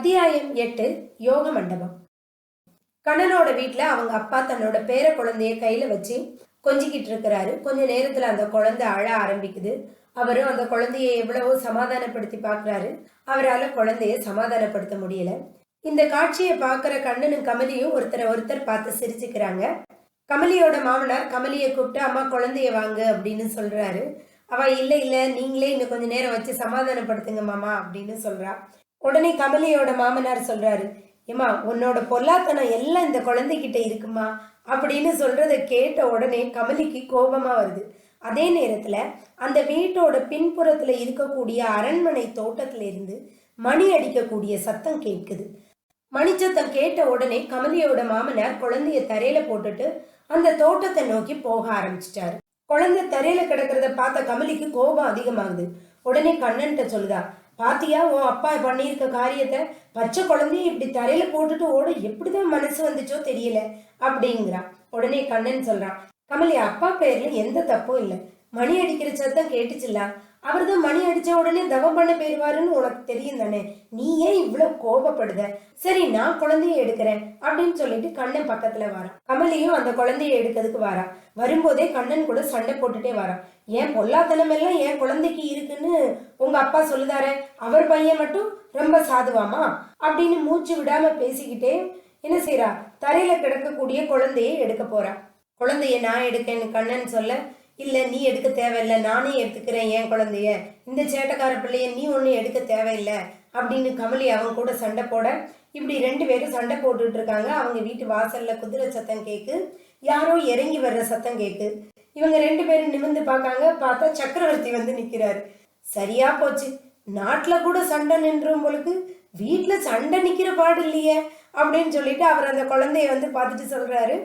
அத்தியாயம் எட்டு யோக மண்டபம். கண்ணனோட வீட்டில் அவங்க அப்பா தன்னோட பேர குழந்தைய கையில வச்சு கொஞ்சிக்கிட்டு இருக்கிறாரு. கொஞ்ச நேரத்துல அந்த குழந்தை அழ ஆரம்பிக்குது. அவரும் அந்த குழந்தைய எவ்வளவோ சமாதானப்படுத்தி பார்க்கறாரு. அவரால குழந்தைய சமாதானப்படுத்த முடியல. இந்த காட்சியை பார்க்குற கண்ணனும் கமலியும் ஒருத்தரை ஒருத்தர் பார்த்து சிரிச்சுக்கிறாங்க. கமலியோட மாமனார் கமலியை கூப்பிட்டு அம்மா குழந்தைய வாங்க அப்படின்னு சொல்றாரு. அவ இல்ல இல்ல நீங்களே இன்னும் கொஞ்ச நேரம் வச்சு சமாதானப்படுத்துங்க மாமா அப்படின்னு சொல்றா. உடனே கமலியோட மாமனார் சொல்றாரு ஏமா உன்னோட பொல்லாத்தனம் எல்லாம் இந்த குழந்தைகிட்ட இருக்குமா? அப்படின்னு சொல்றத கேட்ட உடனே கமலிக்கு கோபமா வருது. அதே நேரத்துல அந்த வீட்டோட பின்புறத்துல இருக்கக்கூடிய அரண்மனை தோட்டத்துல இருந்து மணி அடிக்கக்கூடிய சத்தம் கேட்குது. மணிச்சத்தம் கேட்ட உடனே கமலியோட மாமனார் குழந்தைய தரையில போட்டுட்டு அந்த தோட்டத்தை நோக்கி போக ஆரம்பிச்சிட்டாரு. குழந்தை தரையில கிடக்கிறத பார்த்த கமலிக்கு கோபம் அதிகமாகுது. உடனே கண்ணன்ட்ட சொல்லுதா பாத்தியா உன் அப்பா பண்ணியிருக்க காரியத்தை பச்சை குழந்தைய இப்படி தரையில போட்டுட்டு ஓட எப்படிதான் மனசு வந்துச்சோ தெரியல அப்படிங்கிறா உடனே கண்ணன் சொல்றான் கமலி அப்பா பேர்ல எந்த தப்பும் இல்லை. மணி அடிக்கிற சத்தம் கேட்டுச்சுல்ல அவர் தான் மணி அடிச்ச உடனே தவம் பண்ண போயிருவாருன்னு உனக்கு தெரியும் தானே? நீ ஏன் இவ்வளவு கோபப்படுத? சரி நான் குழந்தைய எடுக்கிறேன் அப்படின்னு சொல்லிட்டு கண்ணன் பக்கத்துல வாரான். கமலியும் அந்த குழந்தைய எடுக்கிறதுக்கு வாரா வரும்போதே கண்ணன் கூட சண்டை போட்டுட்டே வாரான். ஏன் பொல்லாத்தனம் எல்லாம் என் குழந்தைக்கு இருக்குன்னு உங்க அப்பா சொல்லுதாரே? அவர் பையன் மட்டும் ரொம்ப சாதுவாமா? அப்படின்னு மூச்சு விடாம பேசிக்கிட்டே என்ன செய்யறா தரையில கிடக்கக்கூடிய குழந்தையை எடுக்க போறா. குழந்தைய நான் எடுக்கேன்னு கண்ணன் சொல்ல இல்லை நீ எடுக்க தேவையில்லை. நானே எடுத்துக்கிறேன் என் குழந்தைய. இந்த சேட்டக்கார பிள்ளைய நீ ஒன்றும் எடுக்க தேவையில்லை அப்படின்னு கமலி அவங்க கூட சண்டை போட இப்படி ரெண்டு பேரும் சண்டை போட்டுட்டு இருக்காங்க. அவங்க வீட்டு வாசல்ல குதிரை சத்தம் கேக்கு. யாரோ இறங்கி வர்ற சத்தம் கேக்கு. இவங்க ரெண்டு பேரும் நிமிர்ந்து பார்க்காங்க. பார்த்தா சக்கரவர்த்தி வந்து நிக்கிறாரு. சரியா போச்சு. நாட்டுல கூட சண்டை நின்றும் பொழுது வீட்டுல சண்டை நிக்கிற பாடு இல்லையே அப்படின்னு சொல்லிட்டு அவர் அந்த குழந்தைய வந்து பார்த்துட்டு சொல்றாரு.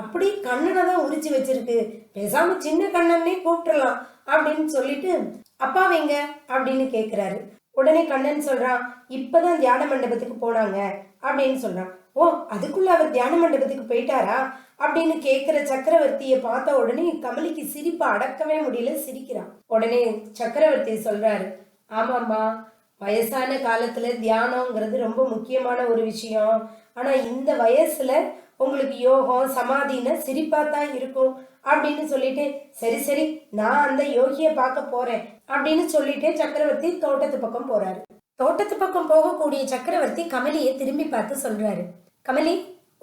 அப்படி கண்ணனை தான் உரிச்சு வச்சிருக்கு. பேசாம சின்ன கண்ணனே கூப்பிட்டுலாம் அப்படின்னு சொல்லிட்டு அப்பா வைங்க அப்படின்னு கேக்குறாரு. உடனே கண்ணன் சொல்றான் இப்பதான் தியான மண்டபத்துக்கு போனாங்க அப்படின்னு சொல்றான். ஓ அதுக்குள்ள அவர் தியான மண்டபத்துக்கு போயிட்டாரா? அப்படின்னு கேக்குற சக்கரவர்த்திய பார்த்த உடனே கமலிக்கு சிரிப்பு அடக்கவே முடியல சிரிக்கிறான். உடனே சக்கரவர்த்தி சொல்றாரு ஆமாம்மா வயசான காலத்துல தியானங்கிறது ரொம்ப முக்கியமான ஒரு விஷயம். ஆனா இந்த வயசுல உங்களுக்கு யோகம் சமாதின்னு சிரிப்பா தான் இருக்கும். அப்படின்னு சொல்லிட்டு சரி சரி நான் அந்த யோகிய பார்க்க போறேன். அப்படின்னு சொல்லிட்டு சக்கரவர்த்தி தோட்டத்து பக்கம் போறாரு. தோட்டத்து பக்கம் போகக்கூடிய சக்கரவர்த்தி கமலியை திரும்பி பார்த்து சொல்றாரு. கமலி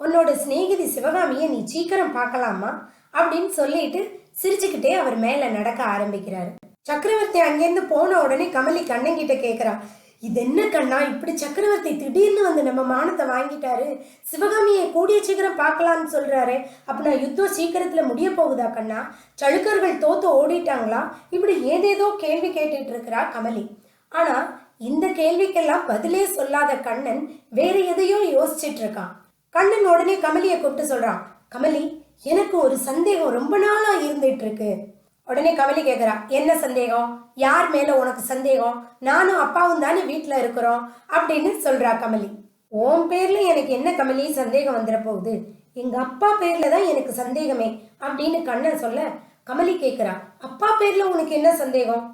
உன்னோட சிநேகிதி சிவகாமியை நீ சீக்கிரம் பார்க்கலாமா? அப்படின்னு சொல்லிட்டு சிரிச்சுக்கிட்டே அவர் மேல நடக்க ஆரம்பிக்கிறாரு. சக்கரவர்த்தி அங்கேருந்து போன உடனே கமலி கண்ணங்கிட்ட கேட்குறா இது என்ன கண்ணா? இப்படி சக்கரவர்த்தி திடீர்னு வந்து நம்ம மானத்தை வாங்கிட்டாரு. சிவகாமியை கூடிய சீக்கிரம் பார்க்கலாம்னு சொல்றாரு. அப்படின்னா யுத்தம் சீக்கிரத்துல முடிய போகுதா கண்ணா? சழுக்கர்கள் தோத்து ஓடிட்டாங்களா? இப்படி ஏதேதோ கேள்வி கேட்டுட்டு இருக்கிறா கமலி. ஆனா இந்த கேள்விக்கெல்லாம் பதிலே சொல்லாத கண்ணன் வேற எதையோ யோசிச்சுட்டு இருக்கான். கண்ணன் உடனே கமலியை கூப்பிட்டு சொல்றான் கமலி எனக்கு ஒரு சந்தேகம் ரொம்ப நாளா இருந்துட்டு இருக்கு. உடனே கமலி கேட்குறா என்ன சந்தேகம்? யார் மேல உனக்கு சந்தேகம்? நானும் அப்பாவும் தானே வீட்டில் இருக்கிறோம் அப்படின்னு சொல்றா கமலி. ஓம் பேர்ல எனக்கு என்ன கமலி சந்தேகம் வந்துட போகுது? எங்க அப்பா பேர்ல தான் எனக்கு சந்தேகமே அப்படின்னு கண்ணன் சொல்ல கமலி கேட்குறா அப்பா பேர்ல உனக்கு என்ன சந்தேகம்?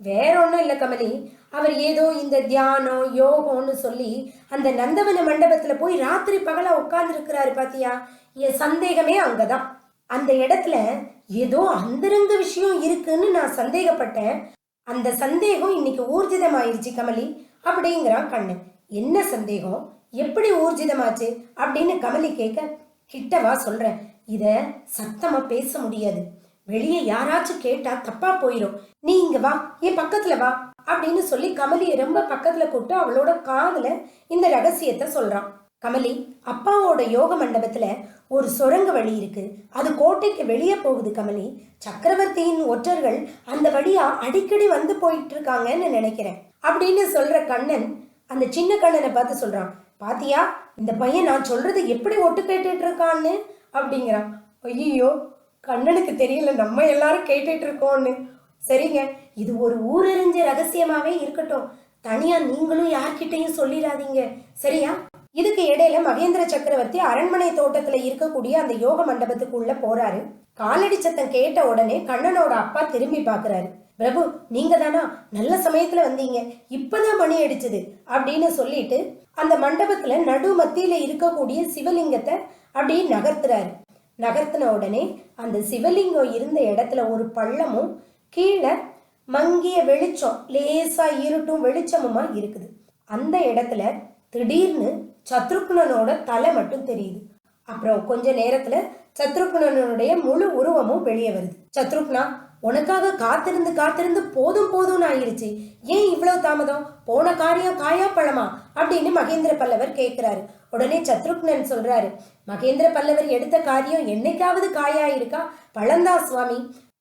வேற ஒன்றும் இல்லை கமலி. அவர் ஏதோ இந்த தியானம் யோகம்னு சொல்லி அந்த நந்தவன மண்டபத்தில் போய் ராத்திரி பகலாக உட்கார்ந்துருக்கிறாரு பார்த்தியா பாத்தியா? என் சந்தேகமே அங்கே தான் அந்த இடத்துல ஏதோ அந்தரங்க விஷயம் இருக்குன்னு நான் சந்தேகப்பட்டேன். அந்த சந்தேகம் இன்னைக்கு ஊர்ஜிதமாயிருச்சு கமலி அப்படிங்கிறான் கண்ணன் என்ன சந்தேகம்? எப்படி ஊர்ஜிதமாச்சு? அப்படின்னு கமலி கேட்க கிட்டவா சொல்றேன். இத சத்தமா பேச முடியாது. வெளியே யாராச்சும் கேட்டா தப்பா போயிரும். நீ இங்க வா என் பக்கத்துல வா அப்படின்னு சொல்லி கமலியை ரொம்ப பக்கத்துல கூப்பிட்டு அவளோட காதுல இந்த ரகசியத்தை சொல்றான். கமலி அப்பாவோட யோக மண்டபத்துல ஒரு சுரங்க வழி இருக்கு. அது கோட்டைக்கு வெளியே போகுது கமலி. சக்கரவர்த்தியின் ஒற்றர்கள் அந்த வழியா அடிக்கடி வந்து போயிட்டு இருக்காங்கன்னு நினைக்கிறேன். அப்படின்னு சொல்ற கண்ணன் அந்த சின்ன கண்ணனை பார்த்து சொல்றான் பாத்தியா இந்த பையன் நான் சொல்றது எப்படி ஒட்டு கேட்டுட்டு இருக்கான்னு அப்படிங்கிறான். ஐயோ கண்ணனுக்கு தெரியல நம்ம எல்லாரும் கேட்டுட்டு இருக்கோம்னு சரிங்க இது ஒரு ஊரறிஞ்ச ரகசியமாவே இருக்கட்டும். தனியா நீங்களும் யார்கிட்டையும் சொல்லிடாதீங்க. சரியா? இதுக்கு இடையில மகேந்திர சக்கரவர்த்தி அரண்மனை தோட்டத்துல இருக்கக்கூடிய அந்த யோக மண்டபத்துக்குள்ள போறாரு. காலடி சத்தம் கேட்ட உடனே கண்ணனோட அப்பா திரும்பி பாக்குறாரு. பிரபு நீங்க தானா நல்ல சமயத்துல வந்தீங்க. இப்பதான் மணி அடிச்சது அப்படின்னு சொல்லிட்டு அந்த மண்டபத்துல நடு மத்தியில இருக்கக்கூடிய சிவலிங்கத்தை அப்படியே நகர்த்துறாரு. நகர்த்தின உடனே அந்த சிவலிங்கம் இருந்த இடத்துல ஒரு பள்ளமும் கீழே மங்கிய வெளிச்சம் லேசா இருட்டும் வெளிச்சமுமா இருக்குது. அந்த இடத்துல திடீர்னு சத்ருக்னனோட தலை மட்டும் தெரியுது. அப்புறம் கொஞ்ச நேரத்துல சத்ருக்னனுடைய முழு உருவமும் வெளியே வருது. சத்ருக்னா உனக்காக காத்திருந்து காத்திருந்து போதும் போதும்னு ஆயிடுச்சு. ஏன் இவ்வளவு தாமதம்? போன காரியம் காயா பழமா? அப்படின்னு மகேந்திர பல்லவர் கேட்கிறாரு உடனே சத்ருக்னன் சொல்றாரு மகேந்திர பல்லவர் எடுத்த காரியம் என்னைக்காவது காயா இருக்கா பழந்தா சுவாமி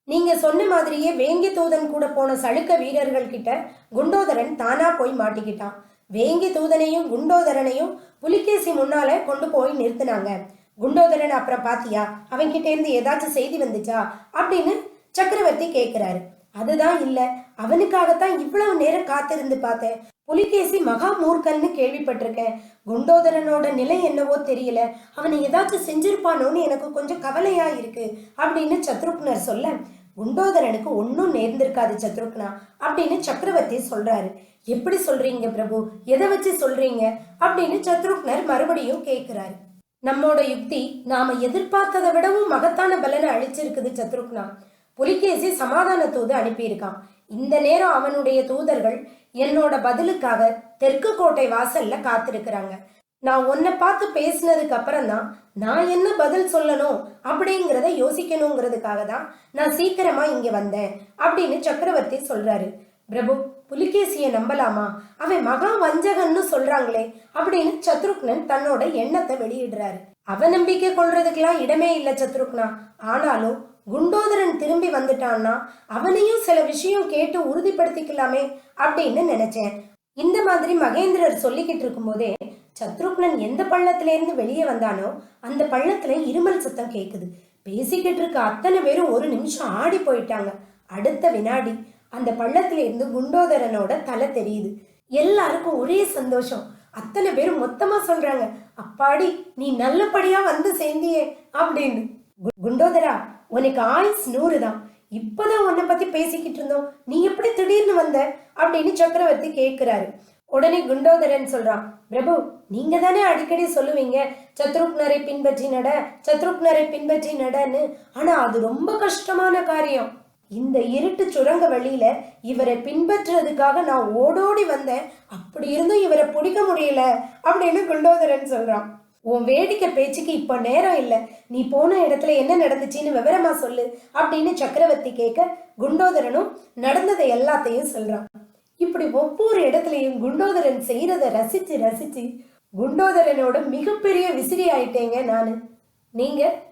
நீங்க சொன்ன மாதிரியே வேங்கி தூதன் கூட போன சளுக்க வீரர்கள் கிட்ட குண்டோதரன் தானா போய் மாட்டிக்கிட்டான். வேங்கி தூதனையும் குண்டோதரனையும் புலிகேசி முன்னால கொண்டு போய் நிறுத்தினாங்க. குண்டோதரன் அப்புறம் பாத்தியா அவன்கிட்ட இருந்து ஏதாச்சும் செய்தி வந்துச்சா அப்படின்னு சக்கரவர்த்தி கேக்குறாரு. அதுதான் இல்ல அவனுக்காகத்தான் இவ்வளவு நேரம் காத்திருந்து பார்த்தேன். புலிகேசி மகா மூர்க்கன்னு கேள்விப்பட்டிருக்கேன். குண்டோதரனோட நிலை என்னவோ தெரியல அவனை ஏதாச்சும் செஞ்சிருப்பானோன்னு எனக்கு கொஞ்சம் கவலையா இருக்கு அப்படின்னு சத்ருக்னர் சொல்ல குண்டோதரனுக்கு ஒன்றும் நேர்ந்திருக்காது சத்ருக்னா அப்படின்னு சக்கரவர்த்தி சொல்றாரு. எப்படி சொல்றீங்க பிரபு? எதை வச்சு சொல்றீங்க? அப்படின்னு சத்ருக்னர் மறுபடியும் கேட்கிறாரு. நம்மோட யுக்தி நாம எதிர்பார்த்ததை விடவும் மகத்தான பலனை அழிச்சிருக்குது சத்ருக்னா. புலிகேசி சமாதான தூது அனுப்பியிருக்கான். இந்த நேரம் அவனுடைய தூதர்கள் என்னோட பதிலுக்காக தெற்கு கோட்டை வாசல்ல காத்திருக்கிறாங்க. நான் உன்னை பார்த்து பேசினதுக்கு அப்புறம் தான் நான் என்ன பதில் சொல்லணும் அப்படிங்கிறத யோசிக்கணுங்கிறதுக்காக தான் நான் சீக்கிரமா இங்க வந்தேன் அப்படின்னு சக்கரவர்த்தி சொல்றாரு. பிரபு புலிகேசியை நம்பலாமா? அவன் மகா வஞ்சகன்னு சொல்றாங்களே அப்படின்னு சத்ருக்னன் தன்னோட எண்ணத்தை வெளியிடுறாரு. அவநம்பிக்கை கொள்றதுக்கெல்லாம் இடமே இல்லை சத்ருக்னா. ஆனாலும் குண்டோதரன் திரும்பி வந்துட்டான்னா அவனையும் சில விஷயம் கேட்டு உறுதிப்படுத்திக்கலாமே அப்படின்னு நினைச்சேன். இந்த மாதிரி மகேந்திரர் சொல்லிக்கிட்டு இருக்கும்போதே சத்ருக்னன் எந்த பள்ளத்துல இருந்து வெளியே வந்தானோ அந்த பள்ளத்துல இருமல் சத்தம் கேட்குது பேசிக்கிட்டு இருக்க அத்தனை பேரும் ஒரு நிமிஷம் ஆடி போயிட்டாங்க. அடுத்த வினாடி அந்த பள்ளத்துல இருந்து குண்டோதரனோட தலை தெரியுது. எல்லாருக்கும் ஒரே சந்தோஷம். அத்தனை பேரும் மொத்தமா சொல்றாங்க அப்பாடி நீ நல்லபடியா வந்து சேர்ந்தியே அப்படின்னு. குண்டோதரா உனக்கு ஆயுஸ் நூறு தான். இப்பதான் உன்னை பத்தி பேசிக்கிட்டு இருந்தோம். நீ எப்படி திடீர்னு வந்த? அப்படின்னு சக்கரவர்த்தி கேட்கிறாரு உடனே குண்டோதரன் சொல்றான் பிரபு நீங்க தானே அடிக்கடி சொல்லுவீங்க சத்ருக்னரை பின்பற்றி நட சத்ருக்னரை பின்பற்றி நடன்னு. ஆனா அது ரொம்ப கஷ்டமான காரியம். இந்த இருட்டு சுரங்க வழியில இவரை பின்பற்றுறதுக்காக நான் ஓடோடி வந்தேன். அப்படி இருந்தும் இவரை பிடிக்க முடியல அப்படின்னு குண்டோதரன் சொல்றான். உன் வேடிக்கை பேச்சுக்கு இப்போ நேரம் இல்லை. நீ போன இடத்துல என்ன நடந்துச்சுன்னு விவரமா சொல்லு அப்படின்னு சக்கரவர்த்தி கேட்க குண்டோதரனும் நடந்ததை எல்லாத்தையும் சொல்றான். இப்படி ஒவ்வொரு இடத்துலயும் குண்டோதரன் செய்யறத ரசிச்சு ரசிச்சு குண்டோதரனோட மிகப்பெரிய விசிறி ஆயிட்டேங்க நான். நீங்க?